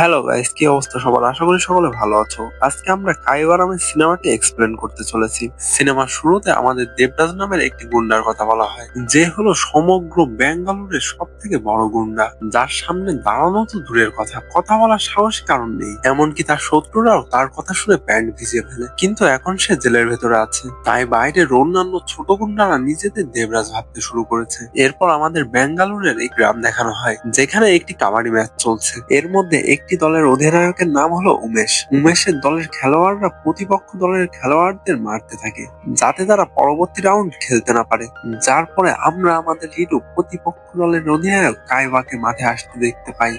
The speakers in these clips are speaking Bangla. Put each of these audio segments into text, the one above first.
হ্যালো গাইস কি অবস্থা সবার? আশা করি সকলে ভালো আছো। আজকে আমরা কাইবার নামের সিনেমাটি এক্সপ্লেন করতে চলেছি। সিনেমার শুরুতে আমাদের দেবরাজ নামের একটি গুন্ডার কথা বলা হয়, যে হলো সমগ্র বেঙ্গালুরের সব থেকে বড় গুন্ডা, যার সামনে দাঁড়ানো তো দূরের কথা। কথা বলার সাহসী কারণ নেই, এমনকি তার শত্রুরাও তার কথা শুনে প্যান্ট ভিজিয়ে ফেলে। কিন্তু এখন সে জেলের ভেতরে আছে। তাই বাইরের অন্যান্য ছোট গুন্ডারা নিজেদের দেবরাজ ভাবতে শুরু করেছে। এরপর আমাদের বেঙ্গালুরের এই গ্রাম দেখানো হয়, যেখানে একটি কাবাডি ম্যাচ চলছে। এর মধ্যে একটি দলের অধিনায়কের নাম হলো উমেশ। উমেশের দলের খেলোয়াড়রা প্রতিপক্ষ দলের খেলোয়াড়দের মারতে থাকে, যাতে তারা পরবর্তী রাউন্ড খেলতে না পারে। যার পরে আমরা আমাদের হিরো প্রতিপক্ষ দলের অধিনায়ক কাইবাকে মাঠে আসতে দেখতে পাই।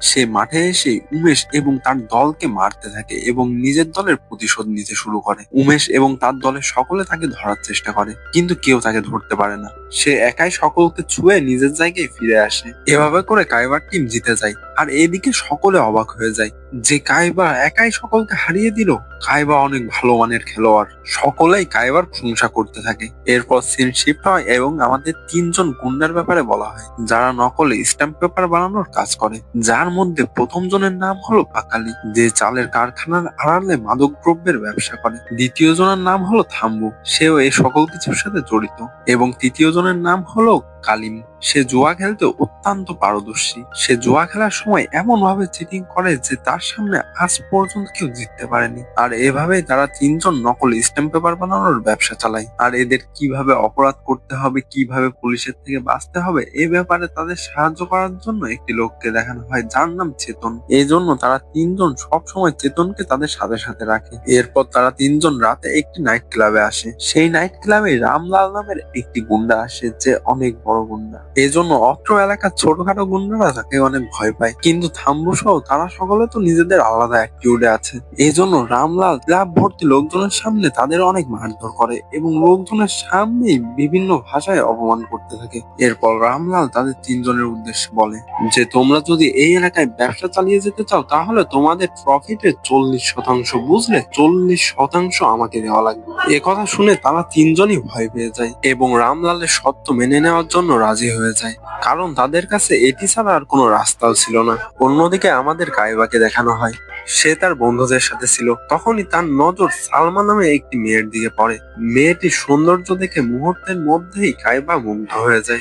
সে মাঠে এসে উমেশ এবং তার দলকে মারতে থাকে এবং নিজের দলের প্রতিশোধ নিতে শুরু করে। উমেশ এবং তার দলের সকলে তাকে ধরার চেষ্টা করে, কিন্তু কেউ তাকে ধরতে পারে না। সে একাই সকলকে ছুঁয়ে নিজের জায়গায় ফিরে আসে। এভাবে করে কাইবার টিম জিতে যায়। আর এদিকে সকলে অবাক হয়ে যায় যে কাইবা একাই সকলকে হারিয়ে দিল। কাইবা অনেক ভালো মানের খেলোয়াড়। সকলেই কাইবার প্রশংসা করতে থাকে। এরপর সিন শিফট হয় এবং আমাদের তিনজন গুন্ডার ব্যাপারে বলা হয়, যারা নকলে স্ট্যাম্প পেপার বানানোর কাজ করে। যার মধ্যে প্রথম জনের নাম হলো পাকালি, যে চালের কারখানার আড়ালে মাদক দ্রব্যের ব্যবসা করে। দ্বিতীয় জনের নাম হলো থাম্বু, সেও এই সকল কিছুর সাথে জড়িত। এবং তৃতীয় জনের নাম হলো কালিম। সে জুয়া খেলতে অত্যন্ত পারদর্শী। সে জুয়া খেলার সময় এমন ভাবে চিটিং করে যে তার সামনে আজ পর্যন্ত কেউ জিততে পারেনি। আর এভাবেই তারা তিনজন নকল স্ট্যাম্প পেপার বানানোর ব্যবসা চালায়। আর এদের কীভাবে অপরাধ করতে হবে, কীভাবে পুলিশের থেকে বাঁচতে হবে, এ ব্যাপারে তাদের সাহায্য করার জন্য একটি লোককে দেখানো হয়, যার নাম চেতন। এই জন্য তারা তিনজন সবসময় চেতনকে তাদের সাথে সাথে রাখে। এরপর তারা তিনজন রাতে একটি নাইট ক্লাবে আসে। সেই নাইট ক্লাবে রামলাল নামের একটি গুন্ডা আসে, যে অনেক বড় গুন্ডা। এই জন্য অত্র এলাকার ছোটখাটো গুন্ডারা তাকে অনেক ভয় পায়। কিন্তু থাম্বু সহ তারা সকলে তো নিজেদের আলাদা অ্যাটিটিউডে আছে। এই জন্য রামলাল ক্লাব ভর্তি লোকজনের সামনে তাদের অনেক মারধর করে এবং লোকজনের সামনেই বিভিন্ন ভাষায় অপমান করতে থাকে। এরপর রামলাল তাদের তিনজনের উদ্দেশ্যে বলে যে, তোমরা যদি এই এলাকায় ব্যবসা চালিয়ে যেতে চাও, তাহলে তোমাদের প্রফিটের চল্লিশ শতাংশ বুঝলে চল্লিশ শতাংশ আমাকে দেওয়া লাগবে। কথা শুনে তারা তিনজনই ভয় পেয়ে যায় এবং রামলালের সত্য মেনে নেওয়ার জন্য রাজি হয়ে যায়। কারণ তাদের কাছে এটি ছাড়া আর কোনো রাস্তাও ছিল না। অন্যদিকে আমাদের কায়বাকে দেখানো হয়। সে তার বন্ধুদের সাথে ছিল। তখনই তার নজর সালমা নামে একটি মেয়ের দিকে পড়ে। মেয়েটি সৌন্দর্য দেখে মুহূর্তের মধ্যেই কাইবা মুগ্ধ হয়ে যায়।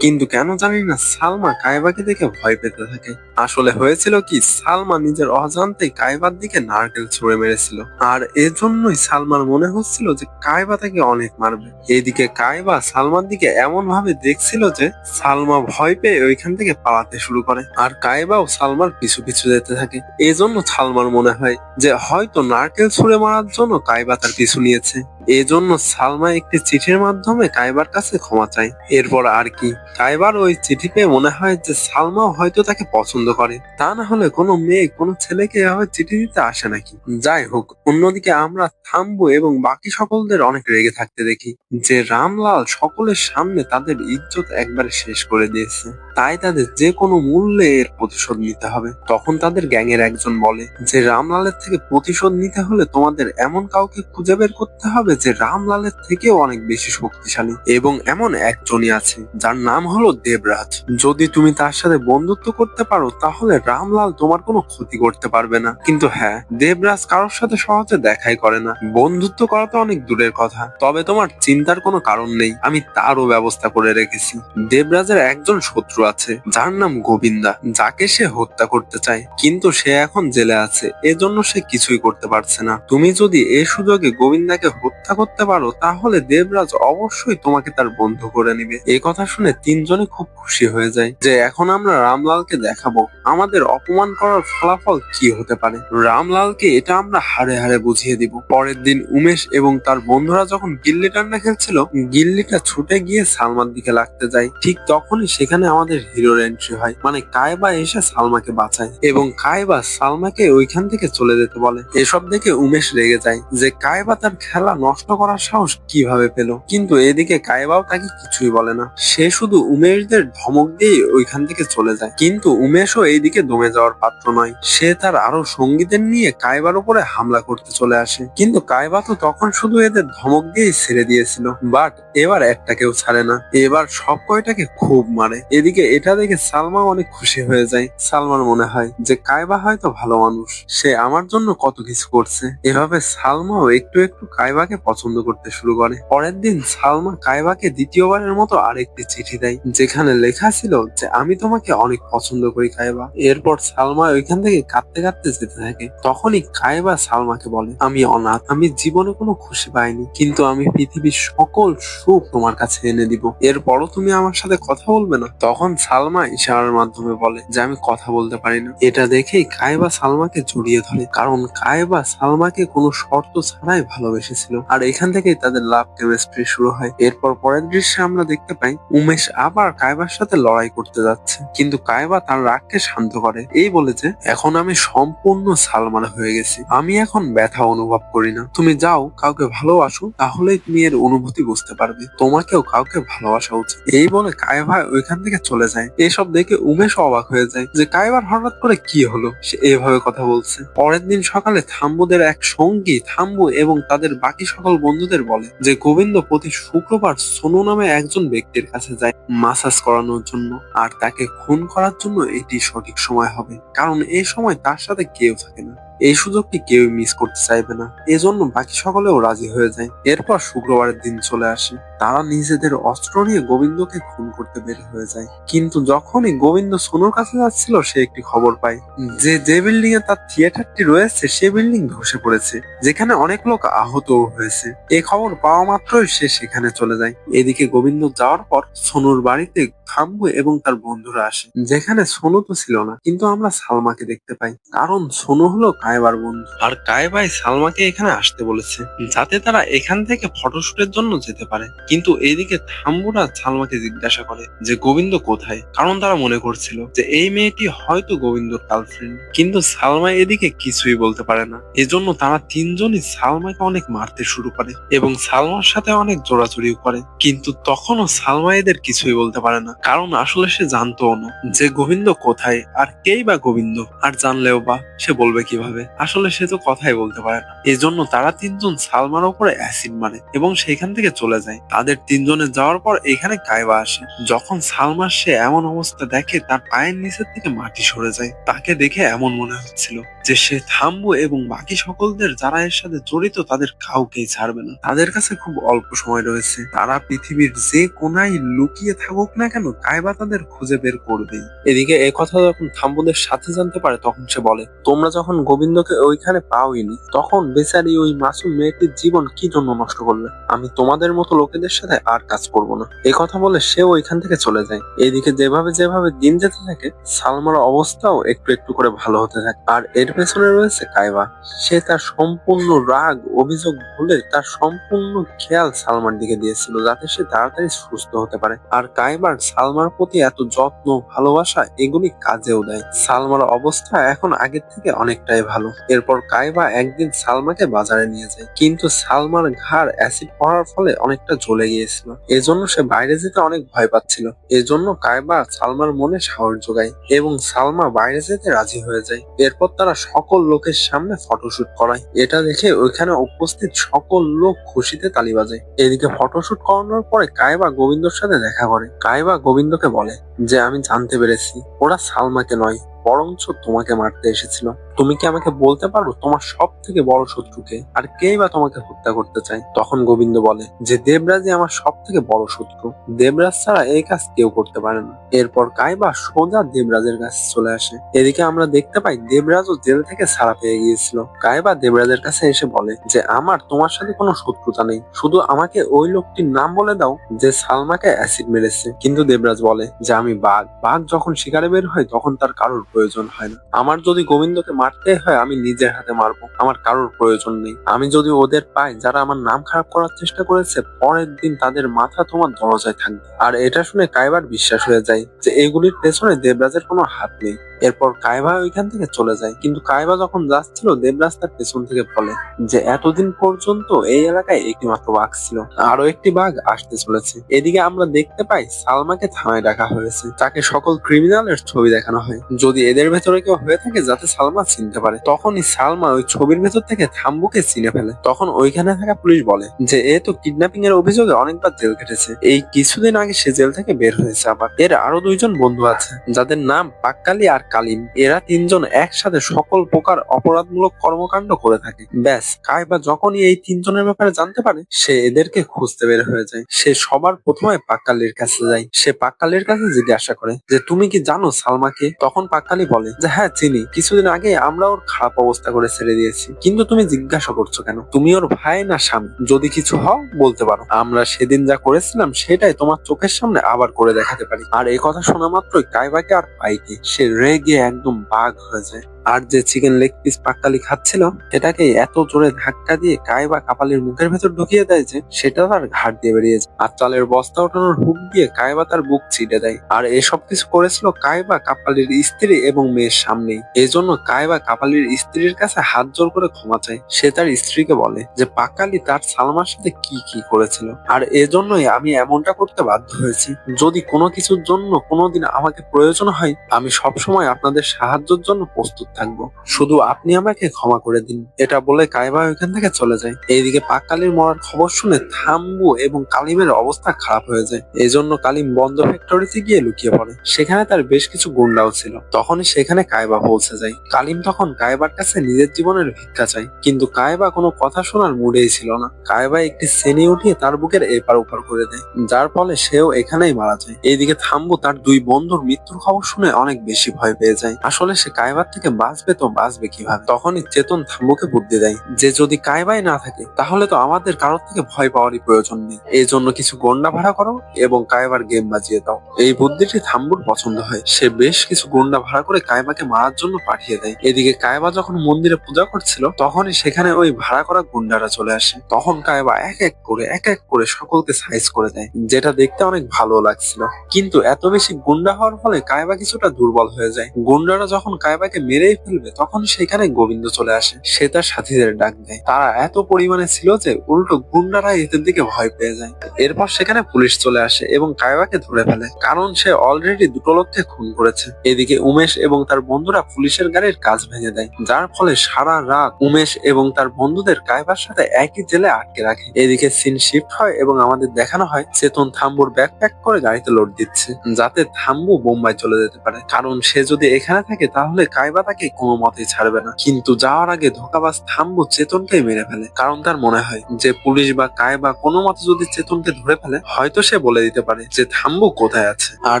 কিন্তু কেন জানি না সালমা কাইবাকে দেখে ভয় পেতে থাকে। আসলে হয়েছিল কি, সালমা নিজের অজান্তে কাইবার দিকে নারকেল ছুঁড়ে মেরেছিল। আর এজন্যই সালমার মনে হচ্ছিল যে কাইবা তাকে অনেক মারবে। এদিকে কাইবা সালমার দিকে এমন ভাবে দেখছিল যে সালমা ভয় পেয়ে ওইখান থেকে পালাতে শুরু করে। আর কাইবাও সালমার পিছু পিছু যেতে থাকে। এজন্য সালমার মনে হয় যে হয়তো নারকেল ছুঁড়ে মারার জন্য কাইবা তার পিছু নিয়েছে। এজন্য সালমা একটি চিঠির মাধ্যমে কাইবার কাছে ক্ষমা চায়। এরপর আর কি? কাইবার ওই চিঠি পেয়ে মনে হয় যে সালমাও হয়তো তাকে পছন্দ করে। তা না হলে কোনো মেয়ে, কোনো ছেলেকে এভাবে চিঠি দিতে আসে নাকি? যাই হোক, অন্যদিকে আমরা থামবো এবং বাকি সকলদের অনেক রেগে থাকতে দেখি। যে রামলাল সকলের সামনে তাদের ইজ্জত একবারে শেষ করে দিয়েছে। তাই তাদের যে কোনো মূল্যে এর প্রতিশোধ নিতে হবে। তখন তাদের গ্যাংয়ের একজন বলে, যে রামলালের থেকে প্রতিশোধ নিতে হলে তোমাদের এমন কাউকে খুঁজে বের করতে হবে যে রামলালের থেকেও অনেক বেশি শক্তিশালী এবং এমন একজনই আছে, যার নাম হলো দেবরাজ। যদি তুমি তার সাথে বন্ধুত্ব করতে পারো, তাহলে রামলাল তোমার কোনো ক্ষতি করতে পারবে না। কিন্তু হ্যাঁ দেবরাজ কারোর সাথে সহজে দেখাই করে না। বন্ধুত্ব করা তো অনেক দূরের কথা, তবে তোমার চিন্তার কোনো কারণ নেই। আমি তারও ব্যবস্থা করে রেখেছি। দেবরাজের একজন শত্রু আছে, যার নাম গোবিন্দা, যাকে সে হত্যা করতে চায়। কিন্তু সে এখন জেলে আছে, এজন্য সে কিছুই করতে পারছে না। তুমি যদি এই সুযোগে গোবিন্দাকে হত্যা করতে পারো, তাহলে দেবরাজ অবশ্যই তোমাকে তার বন্ধু করে নিবে। এই কথা শুনে তিনজনই খুব খুশি হয়ে যায় যে এখন আমরা রামলালকে দেখাবো। আমাদের অপমান করার ফলাফল কি হতে পারে? রামলালকে এটা আমরা হারে হারে বুঝিয়ে দিব। পরের দিন উমেশ এবং তার বন্ধুরা যখন গিল্লি টান্না খেলছিল, গিল্লিটা ছুটে গিয়ে সালমার দিকে লাগতে যায়। ঠিক তখনই সেখানে আমাদের হিরোর এন্ট্রি হয় মানে কায়বা এসে সালমাকে বাঁচায় এবং কায়বা সালমাকে ওইখান থেকে চলে যেতে বলে। এসব দেখে উমেশ রেগে যায় যে কায়বা তার খেলা নষ্ট করার সাহস কীভাবে পেল? কিন্তু এদিকে কায়বাও তাকে কিছুই বলে না। সে শুধু উমেশদের ধমক দিয়ে ওইখান থেকে চলে যায়। কিন্তু উমেশও এইদিকে দমে যাওয়ার পাত্র নয়। সে তার আরও সঙ্গীদের নিয়ে কায়বার উপরে হামলা করতে চলে আসে। কিন্তু কায়বা তো তখন শুধু এদের ধমক দিয়েই ছেড়ে দিয়েছিল। বাট এবার একটাকেও ছাড়ে না। এবার সব কয়টাকে খুব মারে। এদিকে এটা দেখে সালমা অনেক খুশি হয়ে যায়। সালমার মনে হয় যে কায়বা হয়তো ভালো মানুষ। সে আমার জন্য কত কিছু করছে। এভাবে সালমাও একটু একটু কায়বাকে পছন্দ করতে শুরু করে। পরের দিন সালমা কায়বাকে দ্বিতীয়বারের মতো আরেকটি চিঠি দেয়, যেখানে লেখা ছিল যে, আমি তোমাকে অনেক পছন্দ করি কায়বা। এরপর সালমা ওইখান থেকে কাঁদতে কাঁদতে যেতে থাকে। তখনই কায়বা সালমাকে বলে, আমি অনাথ, আমি জীবনে কোনো খুশি পাইনি, কিন্তু আমি পৃথিবীর সকল সুখ তোমার কাছে এনে দিব। এরপরও তুমি আমার সাথে কথা বলবে না? তখন সালমা ইশারার মাধ্যমে বলে, যে, আমি কথা বলতে পারি না। এটা দেখেই কায়বা সালমাকে জড়িয়ে ধরে, কারণ কায়বা সালমাকে কোনো শর্ত ছাড়াই ভালোবেসেছিল। আর এখান থেকেই তাদের লাভ কেমিস্ট্রি শুরু হয়। এরপর পরের দৃশ্যে আমরা দেখতে পাই, উমেশ আবার কায়বার সাথে লড়াই করতে যাচ্ছে। কিন্তু কায়বা তার রাগকে শান্ত করে। এই বলে যে, এখন আমি সম্পূর্ণ সালমান হয়ে গেছি। আমি এখন ব্যথা অনুভব করি না। তুমি যাও, কাউকে ভালোবাসো, তাহলেই তুমি এর অনুভূতি বুঝতে পারবে। তোমাকেও কাউকে ভালোবাসা উচিত। এই বলে কায়বা ওইখান থেকে চলে যায়। এসব দেখে উমেশ অবাক হয়ে যায় যে, কায়বার হঠাৎ করে কি হলো? সে এভাবে কথা বলছে। পরের দিন সকালে থাম্বুদের এক সঙ্গী থাম্বু এবং তাদের বাকি সকল বন্ধুদের বলে যে গোবিন্দ প্রতি শুক্রবার সোনু নামে একজন ব্যক্তির কাছে যায় মাসাজ করানোর জন্য, আর তাকে খুন করার জন্য এটি সঠিক সময় হবে। কারণ এই সময় তার সাথে কেউ থাকে না। এই সুযোগটি কেউ মিস করতে চাইবে না। এজন্য বাকি সকলেও রাজি হয়ে যায়। এরপর শুক্রবারের দিন চলে আসে। তারা নিজেদের অস্ত্র নিয়ে গোবিন্দকে খুন করতে বের হয়ে যায়। কিন্তু যখনই গোবিন্দ সোনুর কাছে যাচ্ছিল, সে একটি খবর পায়। যে যে বিল্ডিং এ তার থিয়েটারটি রয়েছে, সে বিল্ডিং ধসে পড়েছে। যেখানে অনেক লোক আহতও হয়েছে। এ খবর পাওয়া মাত্রই সে সেখানে চলে যায়। এদিকে গোবিন্দ যাওয়ার পর সোনুর বাড়িতে থাম্বু এবং তার বন্ধুরা আসে। যেখানে সোনু তো ছিল না, কিন্তু আমরা সালমাকে দেখতে পাই। কারণ সোনু হলো কায়বার বন্ধু। আর কায়বাই সালমাকে এখানে আসতে বলেছে, যাতে তারা এখান থেকে ফটোশুটের জন্য যেতে পারে। কিন্তু এইদিকে থাম্বুরা সালমাকে জিজ্ঞাসা করে যে, গোবিন্দ কোথায়? কারণ তারা মনে করছিল যে, এই মেয়েটি হয়তো গোবিন্দর গার্লফ্রেন্ড কিন্তু সালমা এদিকে কিছুই বলতে পারে না। এজন্য তারা তিনজনই সালমাকে অনেক মারতে শুরু করে এবং সালমার সাথে অনেক জোড়াজুড়িও করে। কিন্তু তখনও সালমা এদের কিছুই বলতে পারে না, কারণ আসলে সে জানতো না যে, গোবিন্দ কোথায়? আর কেই বা গোবিন্দ? আর জানলেও বা, সে বলবে কীভাবে? আসলে সে তো কথাই বলতে পারে না। এজন্য তারা তিনজন সালমার উপরে অ্যাসিড মারে এবং সেখান থেকে চলে যায়। তাদের তিনজনের যাওয়ার পর এখানে কায়বা আসে। যখন সালমার সে এমন অবস্থা দেখে, তার পায়ের নিচের থেকে মাটি সরে যায়। তাকে দেখে এমন মনে হচ্ছিল যে, সে থামবো এবং বাকি সকলদের যারা এর সাথে জড়িত, তাদের কাউকেই ছাড়বে না। তাদের কাছে খুব অল্প সময় রয়েছে। তারা পৃথিবীর যে কোনায় লুকিয়ে থাকুক না কেন, কায়বা তাদের খুঁজে বের করবেই। এদিকে এই কথা যখন থাম্বুদের সাথে জানতে পারে, তখন সে বলে, তোমরা যখন গোবিন্দকে ওইখানে পাওইনি, তখন বেচারি ওই মাসুম মেয়েটির জীবন কি জন্য নষ্ট করলে? আমি তোমাদের মতো লোকেদের সাথে আর কাজ করব না। এই কথা বলে সে ওইখান থেকে চলে যায়। এদিকে যেভাবে যেভাবে দিন যেতে থাকে, সালমার অবস্থাও একটু একটু করে ভালো হতে থাকে। আর এর পেছনে রয়েছে কায়বা। সে তার সম্পূর্ণ রাগ, অভিযোগ ভুলে তার সম্পূর্ণ খেয়াল সালমার দিকে দিয়েছিল, যাতে সে তাড়াতাড়ি সুস্থ হতে পারে। আর কাইবার সালমার প্রতি এত যত্ন, ভালোবাসা, এগুলি কাজেও দেয়। সালমার অবস্থা এখন আগের থেকে অনেকটাই ভালো। এরপর কাইবা একদিন সালমাকে বাজারে নিয়ে যায়। কিন্তু সালমার ঘাড় অ্যাসিড পড়ার ফলে অনেকটা জ্বলে গিয়েছিল। এজন্য সে বাইরে যেতে অনেক ভয় পাচ্ছিল। এজন্য কাইবা সালমার মনে সাহস যোগায় এবং সালমা বাইরে যেতে রাজি হয়ে যায়। এরপর তারা সকল লোকের সামনে ফটোশুট করায়। এটা দেখে ওইখানে উপস্থিত সকল লোক খুশিতে তালি বাজায়। এদিকে ফটোশুট করানোর পরে কায়বা গোবিন্দর সাথে দেখা করে। কায়বা গোবিন্দকে বলে যে, আমি জানতে পেরেছি, ওরা সালমাকে নয় বরঞ্চ তোমাকে মারতে এসেছিল। তুমি কি আমাকে বলতে পারো তোমার সব থেকে বড় শত্রুকে? আর কেই বা তোমাকে হত্যা করতে চায়? তখন গোবিন্দ বলে, যে দেবরাজই আমার সব থেকে বড় শত্রু। দেবরাজ ছাড়া এই কাজ কেউ করতে পারে না। এরপর কাইবা সোজা দেবরাজের কাছে চলে আসে। এদিকে আমরা দেখতে পাই দেবরাজও জেল থেকে ছাড়া পেয়ে গিয়েছিল। কাইবা দেবরাজের কাছে এসে বলে, যে আমার তোমার সাথে কোনো শত্রুতা নেই। শুধু আমাকে ওই লোকটির নাম বলে দাও, যে সালমাকে অ্যাসিড মেরেছে। কিন্তু দেবরাজ বলে, যে আমি বাঘ। বাঘ যখন শিকারে বের হয়, তখন তার কারোর প্রয়োজন হয় না। আমার যদি গোবিন্দকে মারতে হয়, আমি নিজের হাতে মারবো। আমার কারোর প্রয়োজন নেই। আমি যদি ওদের পাই, যারা আমার নাম খারাপ করার চেষ্টা করেছে, পরের দিন তাদের মাথা তোমার দরজায় থাকবে। আর এটা শুনে কাইবার বিশ্বাস হয়ে যায় যে এগুলির পেছনে দেবরাজের কোনো হাত নেই। এরপর কায়বা ওইখান থেকে চলে যায়। কিন্তু কায়বা যখন যাচ্ছিল, দেবরাজ তার পেছন থেকে বলে যে, এতদিন পর্যন্ত এই এলাকায় একটি মাত্র বাঘ ছিল। আরও একটি বাঘ আসতে চলেছে। এদিকে আমরা দেখতে পাই সালমাকে থানায় ডাকা হয়েছে। তাকে সকল ক্রিমিনালের ছবি দেখানো হয়। যদি এদের ভেতরে কেউ হয়ে থাকে যাতে সালমা চিনতে পারে, তখনই সালমা ওই ছবির ভেতর থেকে থাম্বুকে চিনে ফেলে। তখন ওইখানে থাকা পুলিশ বলে যে, এ তো কিডন্যাপিং এর অভিযোগে অনেকবার জেল কেটেছে। এই কিছুদিন আগে সে জেল থেকে বের হয়েছে আবার। এর আরও দুইজন বন্ধু আছে, যাদের নাম পাক্কালি আর কালিম। এরা তিনজন একসাথে সকল প্রকার অপরাধমূলক কর্মকাণ্ড করে থাকে। ব্যাস কাইবা যখনই এই তিনজনের ব্যাপারে জানতে পারে, সে এদেরকে খুঁজতে বের হয়ে যায়। সে সবার প্রথমে পাক্কালির কাছে যায়। সে পাক্কালির কাছে জিজ্ঞাসা করে যে, তুমি কি জানো সালমাকে? তখন পাক্কালি বলে যে হ্যাঁ চিনি। কিছুদিন আগে আমরা ওর খারাপ অবস্থা করে ছেড়ে দিয়েছি। কিন্তু তুমি জিজ্ঞাসা করছ কেন? তুমি ওর ভাই না স্বামী? যদি কিছু হও, বলতে পারো। আমরা সেদিন যা করেছিলাম, সেটাই তোমার চোখের সামনে আবার করে দেখাতে পারি। আর এই কথা শোনা মাত্রই কাইবাকে আর পাইকে, সে রেগে একদম বাঘ হয়ে যায়। আর যে চিকেন লেগ পিস পাক্কালি খাচ্ছিল, সেটাকে এত জোরে ধাক্কা দিয়ে কাইবা কাপালির মুখের ভেতর ঢুকিয়ে দেয় যে সেটা তার ঘাট দিয়ে বেরিয়েছে। আর চালের বস্তা ওঠানোর হুক দিয়ে কাইবা তার বুক চিটে দেয়। আর এসব কিছু করেছিল কাইবা কাপালির স্ত্রী এবং মেয়ের সামনেই এজন্য কাইবা কাপালির স্ত্রীর কাছে হাত জোর করে ক্ষমা চায়। সে তার স্ত্রীকে বলে যে পাকালি তার সালমার সাথে কি কি করেছিল? আর এজন্যই আমি এমনটা করতে বাধ্য হয়েছি। যদি কোনো কিছুর জন্য কোনোদিন আমাকে প্রয়োজন হয়, আমি সবসময় আপনাদের সাহায্যের জন্য প্রস্তুত থাকব। শুধু আপনি আমাকে ক্ষমা করে দিন। এটা বলে কাইবা ওইখান থেকে চলে যায়। এইদিকে পাকালির মরার খবর শুনে থাম্বু এবং কালিমের অবস্থা খারাপ হয়ে যায়। এজন্য কালিম বন্ধ ফ্যাক্টরিতে গিয়ে লুকিয়ে পড়ে। সেখানে তার বেশ কিছু গুন্ডাও ছিল। তখনই সেখানে কায়বা পৌঁছে যায়। কালিম তখন কায়বার কাছে নিজের জীবনের ভিক্ষা চায়। কিন্তু কায়বা কোনো কথা শোনার মুডেই ছিল না। কায়বা একটি শ্রেণি উঠিয়ে তার বুকের এপার ওপার করে দেয়। যার ফলে সেও এখানেই মারা যায়। এইদিকে থাম্বু তার দুই বন্ধুর মৃত্যুর খবর শুনে অনেক বেশি ভয় পেয়ে যায়। আসলে সে কায়বার থেকে বাঁচবে তো বাঁচবে কীভাবে? তখনই চেতন থাম্বুকে বুদ্ধি দেয় যে যদি কায়বাই না থাকে, তাহলে তো আমাদের কারোর থেকে ভয় পাওয়ারই প্রয়োজন নেই। এই জন্য কিছু গন্ডা ভাড়া করো এবং কায়বার গেম বাজিয়ে দাও। এই বুদ্ধিটি থাম্বুর পছন্দ হয়। সে বেশ কিছু গুন্ডা ভাড়া করে কায়বাকে মারার জন্য পাঠিয়ে দেয়। এদিকে কায়বা যখন মন্দিরে পূজা করছিল, তখনই সেখানে ওই ভাড়া করা গুন্ডারা চলে আসে। তখন কায়বা এক এক করে, এক এক করে সকলকে সাইজ করে দেয়, যেটা দেখতে অনেক ভালো লাগছিল। কিন্তু এত বেশি গুন্ডা হওয়ার ফলে কায়বা কিছুটা দুর্বল হয়ে যায়। গুন্ডারা যখন কায়বাকে মেরেই ফেলবে, তখন সেখানে গোবিন্দ চলে আসে। সে তার সাথীদের ডাক দেয়। তারা এত পরিমাণে ছিল যে উল্টো গুন্ডারা এদের দিকে ভয় পেয়ে যায়। এরপর সেখানে পুলিশ চলে আসে এবং কায়বাকে ধরে ফেলে, কারণ সে অলরেডি দুটো লোককে খুন করেছে। এদিকে উমেশ এবং তার বন্ধুরা পুলিশের গাড়ির কাজ ভেঙে দেয়, যার ফলে সারা রাত উমেশ এবং তার বন্ধুদের কায়বার সাথে একই জেলে আটকে রাখে। এদিকে সিন শিফট হয় এবং আমাদের দেখানো হয়, চেতন থাম্বুর ব্যাগ প্যাক করে গাড়িতে লোড দিচ্ছে, যাতে থাম্বু বোম্বাই চলে যেতে পারে। কারণ সে যদি এখানে থাকে, তাহলে কায়বা তাকে কোনো মতেই ছাড়বে না। কিন্তু যাওয়ার আগে ধোকাবাজ থাম্বু চেতনকেই মেরে ফেলে। কারণ তার মনে হয় যে পুলিশ বা কায়বা কোনো মতে যদি চেতনকে ধরে ফেলে, হয়তো সে বলে দিতে পারে যে থাম্বু কোথায় আছে। আর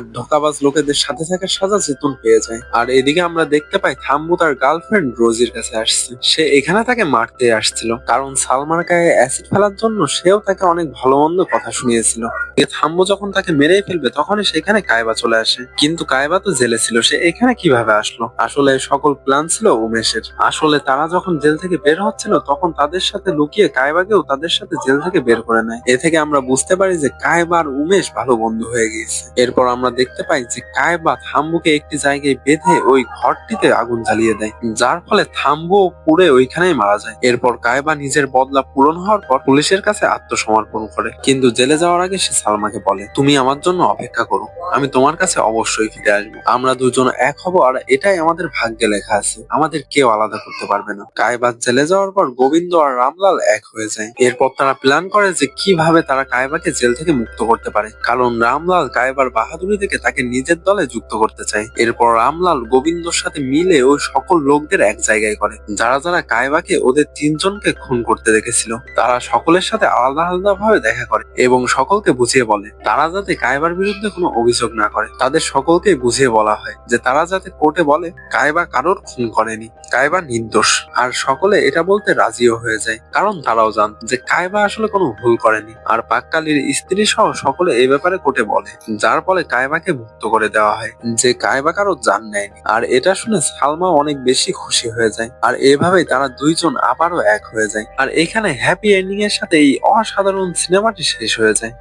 ধোকাবাজ লোকেদের সাথে থাকার সাজা চেতন পেয়ে যায়। আর এদিকে আমরা দেখতে পাই থাম্বু তার গার্লফ্রেন্ড রোজির কাছে আসছে। সে এখানে তাকে মারতে আসছিল। কারণ সালমার গায়ে অ্যাসিড ফেলার জন্য সেও তাকে অনেক ভালো মন্দ কথা শুনিয়েছিল। থাম্বু যখন তাকে মেরে ফেলবে, তখনই সেখানে কায়বা চলে আসে। কিন্তু কায়বা তো জেলে ছিল, সে এখানে কীভাবে আসলো? আসলে সকল প্ল্যান ছিল উমেশের। আসলে তারা যখন জেল থেকে বের হচ্ছিল, তখন তাদের সাথে লুকিয়ে কায়বাকেও তাদের সাথে জেল থেকে বের করে নেয়। এ থেকে আমরা বুঝতে পারি যে কায়বা আর উমেশ ভালো বন্ধু হয়ে গিয়েছে। এরপর আমরা দেখতে পাই যে কায়বা থাম্বুকে একটি জায়গায় বেঁধে ওই ঘরটিতে আগুন জ্বালিয়ে দেয়। যার ফলে থাম্বু পুড়ে ওইখানেই মারা যায়। এরপর কায়বা নিজের বদলা পূরণ হওয়ার পর পুলিশের কাছে আত্মসমর্পণ করে। কিন্তু জেলে যাওয়ার আগে সে সালমাকে বলে, তুমি আমার জন্য অপেক্ষা করো। আমি তোমার কাছে অবশ্যই ফিরে আসব। আমরা দুজন এক হব আর এটাই আমাদের ভাগ্যে আছে, আমাদের কেউ আলাদা করতে পারবে না। কায়বাদ জেলে যাওয়ার পর গোবিন্দ আর রামলাল এক হয়ে যায়। এরপর তারা প্ল্যান করে যে কীভাবে তারা কায়বাকে জেল থেকে মুক্ত করতে পারে। কারণ রামলাল কায়বার বাহাদুরি থেকে তাকে নিজের দলে যুক্ত করতে চায়। এরপর রামলাল গোবিন্দর সাথে মিলে ওই সকল লোকদের এক জায়গায় করে। যারা যারা কায়বাকে ওদের তিনজনকে খুন করতে দেখেছিল, তারা সকলের সাথে আলাদা আলাদা ভাবে দেখা করে এবং সকলকে বুঝিয়ে বলে। তারা যাতে কায়বার বিরুদ্ধে কোনো অভিযোগ না করে, তাদের সকলকে বুঝিয়ে বলা হয় যে তারা যাতে কোর্টে বলে, কায়বা কারোর খুন করেনি। কায়বা নির্দোষ। আর সকলে এটা বলতে রাজিও হয়ে যায়। কারণ তারাও জান যে কায়বা আসলে কোনো ভুল করেনি। আর পাককালির স্ত্রী সহ সকলে এই ব্যাপারে কোর্টে বলে। যার ফলে কায়বাকে মুক্ত করে দেওয়া হয়। যে কায়বা কারও জান নেয়নি। আর এটা শুনে সালমা অনেক বেশি খুশি হয়ে যায়। আর এভাবেই তারা দুইজন আবারও এক হয়ে যায়। আর এখানে হ্যাপি এন্ডিং এর সাথে এই অসাধারণ সিনেমাটি শেষ হয়ে যায়।